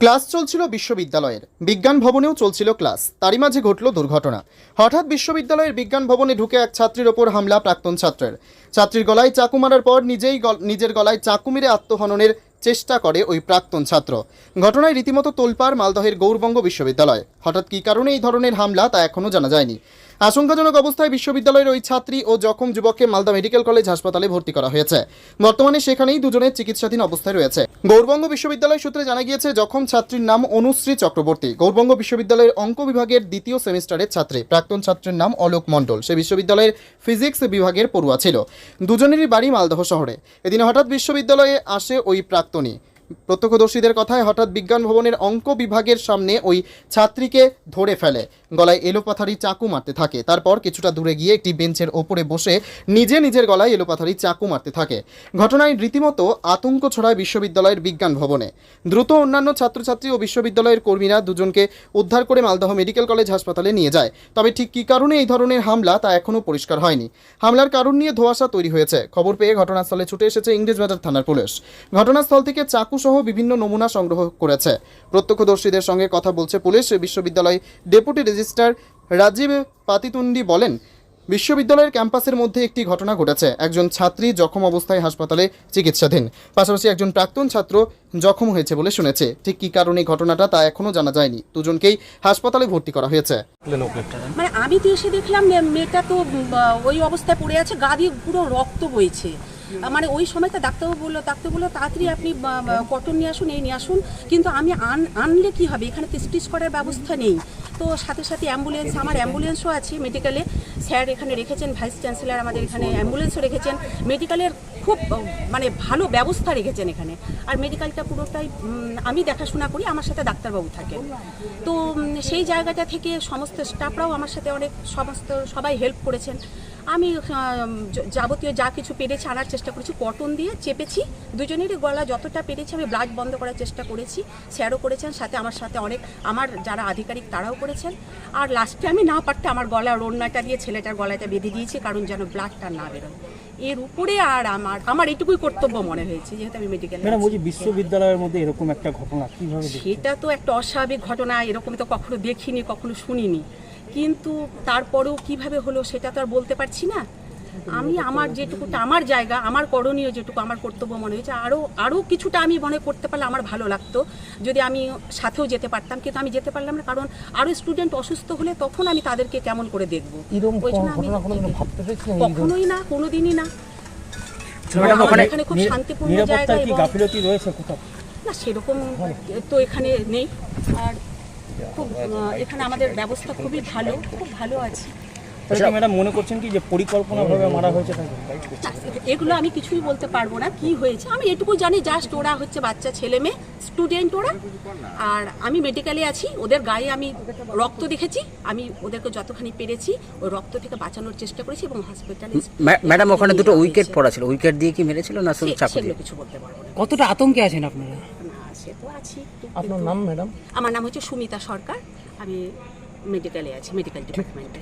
Class চলছিল বিশ্ববিদ্যালয়ের। বিজ্ঞান ভবনেও চলছিল ক্লাস। তারই মাঝে ঘটল দুর্ঘটনা। হঠাৎ বিশ্ববিদ্যালয়ের বিজ্ঞান ভবনে ঢুকে এক ছাত্রীর ওপর হামলা প্রাক্তন ছাত্রের। ছাত্রীর গলায় চাকু মারার পর নিজেই নিজের গলায় চাকু মেরে আত্মহননের চেষ্টা করে ওই প্রাক্তন ছাত্র। ঘটনায় রীতিমতো তোলপাড় মালদহের গৌরবঙ্গ বিশ্ববিদ্যালয়। হঠাৎ কী কারণে এই ধরনের হামলা তা এখনও জানা যায়নি। আশঙ্কাজনক অবস্থায় বিশ্ববিদ্যালয়ের ওই ছাত্রী ও জখম যুবককে মালদা মেডিকেল কলেজ হাসপাতালে ভর্তি করা হয়েছে। বর্তমানে সেখানেই দুজনের চিকিৎসাধীন অবস্থায় রয়েছে। গৌরবঙ্গ বিশ্ববিদ্যালয় সূত্রে জানা গিয়েছে, জখম ছাত্রীর নাম অনুশ্রী চক্রবর্তী। গৌরবঙ্গ বিশ্ববিদ্যালয়ের অঙ্ক বিভাগের দ্বিতীয় সেমিস্টারের ছাত্রী। প্রাক্তন ছাত্রের নাম অলোক মণ্ডল। সে বিশ্ববিদ্যালয়ের ফিজিক্স বিভাগের পড়ুয়া ছিল। দুজনেরই বাড়ি মালদহ শহরে। এদিন হঠাৎ বিশ্ববিদ্যালয়ে আসে ওই প্রাক্তনী। প্রত্যক্ষদর্শীদের কথায় হঠাৎ বিজ্ঞান ভবনের অঙ্ক বিভাগের সামনে ওই ছাত্রীকে ধরে ফেলে। গলায় এলোপাথারি চাকু মারতে থাকে। তারপর কিছুটা দূরে গিয়ে একটি বেঞ্চের ওপরে বসে নিজে নিজের গলায় এলোপাথারি চাকু মারতে থাকে। ঘটনায় রীতিমতো আতঙ্ক ছড়ায় বিশ্ববিদ্যালয়ের বিজ্ঞান ভবনে। দ্রুত অন্যান্য ছাত্রছাত্রী ও বিশ্ববিদ্যালয়ের কর্মীরা দুজনকে উদ্ধার করে মালদহ মেডিকেল কলেজ হাসপাতালে নিয়ে যায়। তবে ঠিক কী কারণে এই ধরনের হামলা তা এখনও পরিষ্কার হয়নি। হামলার কারণ নিয়ে ধোঁয়াশা তৈরি হয়েছে। খবর পেয়ে ঘটনাস্থলে ছুটে এসেছে ইংরেজবাজার থানার পুলিশ। ঘটনাস্থল থেকে চাকু সহ বিভিন্ন নমুনা সংগ্রহ করেছে। প্রত্যক্ষদর্শীদের সঙ্গে কথা বলছে পুলিশ। বিশ্ববিদ্যালয় ডেপুটি রেজিস্ট্রার রাজীব পাতিতুন্ডি বলেন, বিশ্ববিদ্যালয়ের ক্যাম্পাসের মধ্যে একটি ঘটনা ঘটেছে। একজন ছাত্রী জখম অবস্থায় হাসপাতালে চিকিৎসাধীন। পাশাপাশি একজন প্রাক্তন ছাত্র জখম হয়েছে বলে শুনেছে। ঠিক কী কারণে ঘটনাটা তা এখনও জানা যায়নি। দুজনকেই হাসপাতালে ভর্তি করা হয়েছে। মানে আমি তো এসে দেখলাম মেয়েটা তো ওই অবস্থায় পড়ে আছে, গা দিয়ে পুরো রক্ত বইছে। মানে ওই সময়টা ডাক্তারবাবু বলল ডাক্তার বলল, তাড়াতাড়ি আপনি কটন নিয়ে আসুন, এই নিয়ে আসুন। কিন্তু আমি আন, আনলে কি হবে? এখানে তো স্টিচ করার ব্যবস্থা নেই। তো সাথে সাথে অ্যাম্বুলেন্স, আমার অ্যাম্বুলেন্সও আছে মেডিকেলে। স্যার এখানে রেখেছেন, ভাইস চ্যান্সেলর আমাদের এখানে অ্যাম্বুলেন্সও রেখেছেন। মেডিকেলের খুব মানে ভালো ব্যবস্থা রেখেছেন এখানে। আর মেডিকেলটা পুরোটাই আমি দেখাশোনা করি, আমার সাথে ডাক্তারবাবু থাকেন। তো সেই জায়গাটা থেকে সমস্ত স্টাফরাও আমার সাথে অনেক, সমস্ত সবাই হেল্প করেছেন। আমি যাবতীয় যা কিছু পেরেছি আনার চেষ্টা করেছি, কটন দিয়ে চেপেছি। দুজনেরই গলা যতটা পেরেছি, আমি ব্লাড বন্ধ করার চেষ্টা করেছি, স্যারও করেছেন, সাথে আমার সাথে অনেক, আমার যারা আধিকারিক তারাও করেছেন। আর লাস্টে আমি না পারতে আমার গলা রোনাটা দিয়ে ছেলেটার গলাটা বেঁধে দিয়েছি, কারণ যেন ব্লাডটা না বেরোয়। এর উপরে আর আমার আমার এটুকুই কর্তব্য মনে হয়েছে যেহেতু আমি মেডিকেল ম্যাডাম বলছি বিশ্ববিদ্যালয়ের মধ্যে এরকম একটা ঘটনা কীভাবে সেটা তো একটা অস্বাভাবিক ঘটনা এরকম তো কখনো দেখিনি কখনো শুনিনি। কিন্তু তারপরেও কীভাবে হলো সেটা তো আর বলতে পারছি না। আমি আমার যেটুকুটা আমার জায়গা আমার করণীয় যেটুকু আমার কর্তব্য মনে হয়েছে আরও আরও কিছুটা আমি মনে করতে পারলে আমার ভালো লাগতো। যদি আমি সাথেও যেতে পারতাম কিন্তু আমি যেতে পারলাম না কারণ আরও স্টুডেন্ট অসুস্থ হলে তখন আমি তাদেরকে কেমন করে দেখব? কখনোই না কোনোদিনই না। আমার এখানে খুব শান্তিপূর্ণ জায়গা কি এবং গাফিলতি রয়েছে কোথাও? না সেরকম তো এখানে নেই। আর খুব এখানে আমাদের ব্যবস্থা খুবই ভালো খুব ভালো আছে। তাহলে ম্যাডাম মনে করছেন কি যে পরিকল্পনাভাবে মারা হয়েছে এগুলো আমি কিছুই বলতে পারব না কি হয়েছে? আমি এটুকু জানি জাস্ট ওরা হচ্ছে বাচ্চা ছেলে মেয়ে স্টুডেন্ট ওরা। আর আমি মেডিকেলে আছি ওদের গায়ে আমি রক্ত দেখেছি আমি ওদেরকে যতখানি পেরেছি ওই রক্ত থেকে বাঁচানোর চেষ্টা করেছি এবং হসপিটালে ম্যাডাম ওখানে দুটো উইকেট পড়া ছিল। উইকেট দিয়ে কি মেরেছিল না শুধু চাকু সেগুলো দিয়ে কিছু বলতে পারব না। কতটা আতঙ্কে আছেন আপনারা? না সে তো আছি। আপনার নাম ম্যাডাম? আমার নাম হচ্ছে সুমিতা সরকার। আমি মেডিকেলে আছি মেডিকেল ডিপার্টমেন্টে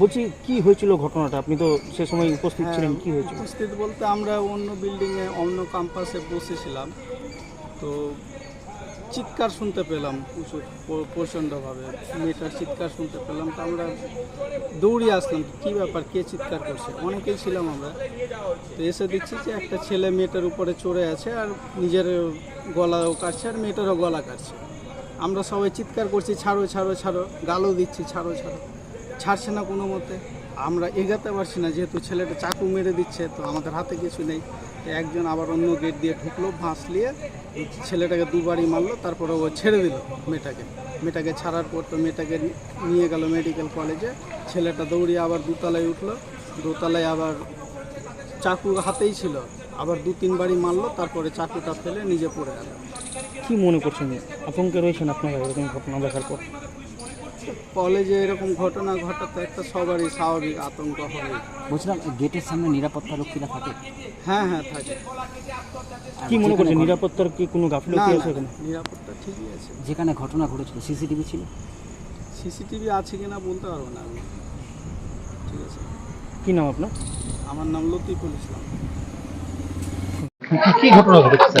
বলছি কি হয়েছিল ঘটনাটা? আপনি তো সে সময় উপস্থিত ছিলেন কি হয়েছিল? উপস্থিত বলতে আমরা অন্য বিল্ডিংয়ে অন্য ক্যাম্পাসে বসেছিলাম। তো চিৎকার শুনতে পেলাম প্রচণ্ডভাবে। মেয়েটার চিৎকার শুনতে পেলাম। তো আমরা দৌড়িয়ে আসলাম কী ব্যাপার কে চিৎকার করছে? অনেকেই ছিলাম আমরা। তো এসে দেখছি যে একটা ছেলে মেয়েটার উপরে চড়ে আছে আর নিজের গলাও কাটছে আর মেয়েটারও গলা কাটছে। আমরা সবাই চিৎকার করছি, ছাড়ো ছাড়ো ছাড়ো। গালও দিচ্ছি, ছাড়ো ছাড়ো। ছাড়ছে না কোনো মতে। আমরা এগাতে পারছি না, যেহেতু ছেলেটা চাকু মেরে দিচ্ছে, তো আমাদের হাতে কিছু নেই। একজন আবার অন্য গেট দিয়ে ঢুকলো ভাঁসলিয়ে ওই ছেলেটাকে দুবারই মারলো, তারপরে ও ছেড়ে দিল মেয়েটাকে। মেয়েটাকে ছাড়ার পর তো মেয়েটাকে নিয়ে গেল মেডিকেল কলেজে। ছেলেটা দৌড়িয়ে আবার দোতলায় উঠল। দোতলায় আবার চাকু হাতেই ছিল। আবার দু তিনবারই মারলো, তারপরে চাকুটা ফেলে নিজে পড়ে গেল। কি মনে করছেন? আতঙ্কে রয়েছেন আপনারা এরকম ঘটনা দেখার পর? কলেজে এরকম ঘটনা ঘটাতে একটা সবারই স্বাভাবিক আতঙ্ক হবে বলছিলাম গেটের সামনে নিরাপত্তা রক্ষীরা থাকে? হ্যাঁ হ্যাঁ থাকে। কি মনে করছেন নিরাপত্তার কি কোনো গাফিলতি আছে এখানে? নিরাপত্তা ঠিকই আছে। যেখানে ঘটনা ঘটেছিল সিসিটিভি ছিল? সিসিটিভি আছে কিনা বলতে পারব না আমি। ঠিক আছে। কি নাম আপনার? আমার নাম লতিফুল ইসলাম। কি ঘটনা ঘটেছে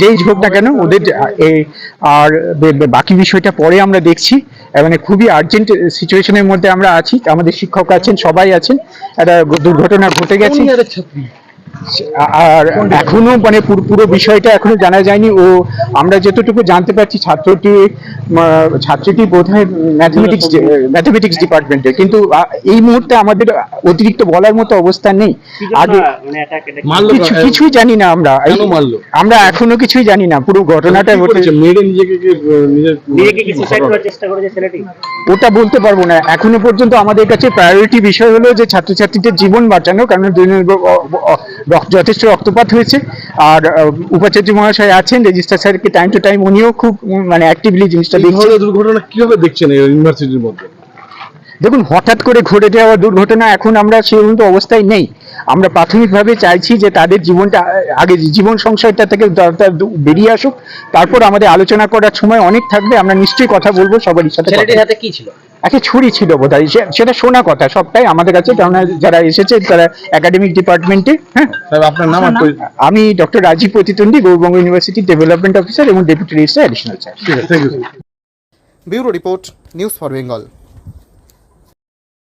যেই ঝোঁকটা কেন ওদের এই আর বাকি বিষয়টা পরে আমরা দেখছি। মানে খুবই আর্জেন্ট সিচুয়েশনের মধ্যে আমরা আছি। আমাদের শিক্ষক আছেন, সবাই আছেন। একটা দুর্ঘটনা ঘটে গেছে। আর এখনও মানে পুরো পুরো বিষয়টা এখনও জানা যায়নি। ও আমরা যতটুকু জানতে পারছি ছাত্রটি ছাত্রটি বোধ হয় ম্যাথমেটিক্স ম্যাথমেটিক্স ডিপার্টমেন্টে কিন্তু এই মুহূর্তে আমাদের অতিরিক্ত বলার মতো অবস্থা নেই। আগে কারা? কিছুই জানি না আমরা। আমরা এখনও কিছুই জানি না। পুরো ঘটনাটা ওটা বলতে পারব না। এখনও পর্যন্ত আমাদের কাছে প্রায়োরিটি বিষয় হলো যে ছাত্রছাত্রীদের জীবন বাঁচানো কারণ যথেষ্ট রক্তপাত হয়েছে। আর উপাচার্য মহাশয় আছেন রেজিস্ট্রার স্যারকে টাইম টু টাইম উনিও খুব মানে অ্যাক্টিভলি জিনিসটা দুর্ঘটনা কীভাবে দেখছেন এই ইউনিভার্সিটির মধ্যে? দেখুন হঠাৎ করে ঘটে যাওয়া দুর্ঘটনা এখন আমরা সেই মতো অবস্থায় নেই। আমরা প্রাথমিকভাবে চাইছি যে তাদের জীবনটা আগে জীবন সংশয়টা থেকে বেরিয়ে আসুক। তারপর আমাদের আলোচনা করার সময় অনেক থাকবে আমরা নিশ্চয়ই কথা বলব সবারই সাথে ছেলেটির হাতে কি ছিল? একটা ছুরি ছিল বোধ হয় সেটা শোনা কথা সবটাই আমাদের কাছে কেননা যারা এসেছে তারা একাডেমিক ডিপার্টমেন্টে হ্যাঁ? আপনার নাম আমি ডক্টর রাজীব প্রতিতন্ডী গৌরবঙ্গ ইউনিভার্সিটি ডেভেলপমেন্ট অফিসার এবং ডেপুটি রেজিস্ট্রার অ্যাডিশনাল স্যার ঠিক আছে thank you bureau report news for Bengal